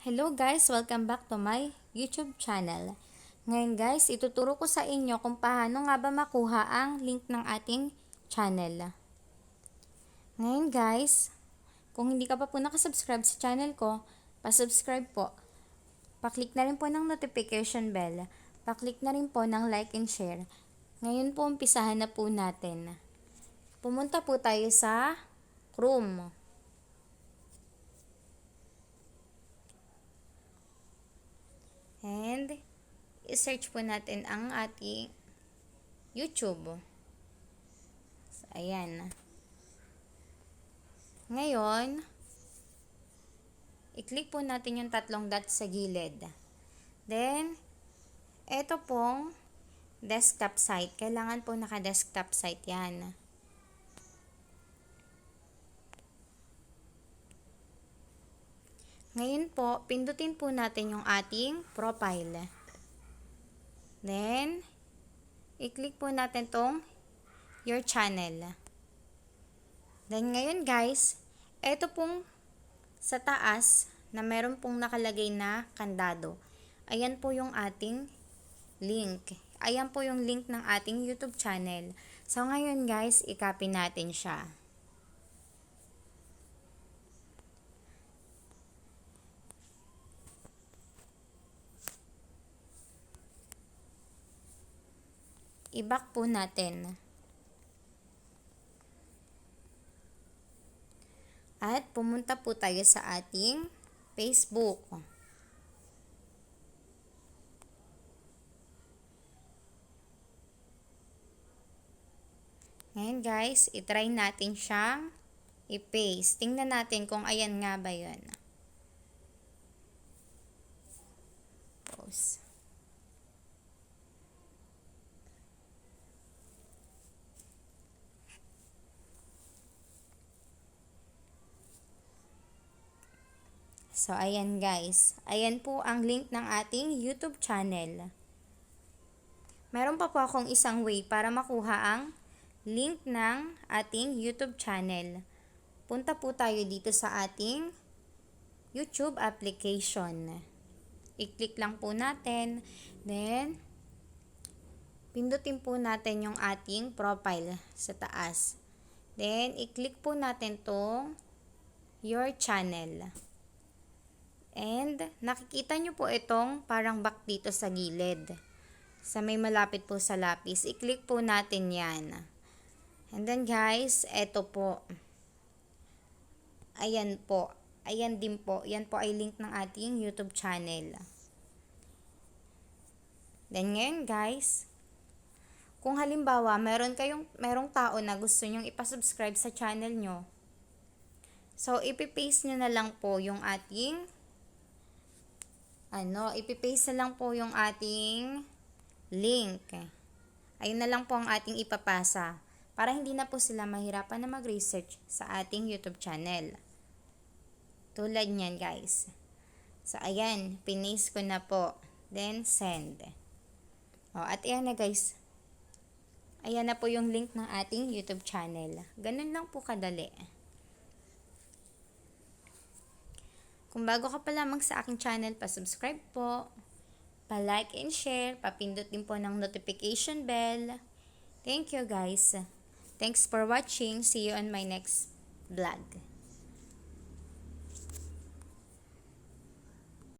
Hello guys! Welcome back to my YouTube channel. Ngayon guys, ituturo ko sa inyo kung paano nga ba makuha ang link ng ating channel. Ngayon guys, kung hindi ka pa po nakasubscribe sa channel ko, pasubscribe po. Paklik na rin po ng notification bell. Paklik na rin po ng like and share. Ngayon po, umpisahan na po natin. Pumunta po tayo sa Chrome. And, i-search po natin ang ating YouTube. So, ayan. Ngayon, i-click po natin yung tatlong dots sa gilid. Then, eto pong desktop site. Kailangan po naka-desktop site yan. Ngayon po, pindutin po natin yung ating profile. Then, i-click po natin tong your channel. Then, ngayon guys, ito pong sa taas na meron pong nakalagay na kandado. Ayan po yung ating link. Ayan po yung link ng ating YouTube channel. So, ngayon guys, i-copy natin siya. I-back po natin. At pumunta po tayo sa ating Facebook. Ngayon guys, itry natin siyang i-paste. Tingnan natin kung ayan nga ba yun. Post. So, ayan guys. Ayan po ang link ng ating YouTube channel. Meron pa po akong isang way para makuha ang link ng ating YouTube channel. Punta po tayo dito sa ating YouTube application. I-click lang po natin. Then, pindutin po natin yung ating profile sa taas. Then, i-click po natin tong your channel. And nakikita nyo po itong parang back dito sa gilid. Sa may malapit po sa lapis. I-click po natin yan. And then guys, eto po. Ayan po. Ayan din po. Yan po ay link ng ating YouTube channel. Then ngayon guys, kung halimbawa meron kayong merong tao na gusto nyong ipasubscribe sa channel nyo, so ipipaste nyo na lang po yung ating ano, ipipaste na lang po yung ating link. Ayun na lang po ang ating ipapasa para hindi na po sila mahirapan na mag-research sa ating YouTube channel. Tulad niyan guys. So, ayan, pinis ko na po. Then, send. O, at ayan na guys. Ayan na po yung link ng ating YouTube channel. Ganun lang po kadali. Kung bago ka pa lamang sa aking channel, pa-subscribe po, pa-like and share, papindot din po ng notification bell. Thank you guys. Thanks for watching. See you on my next vlog.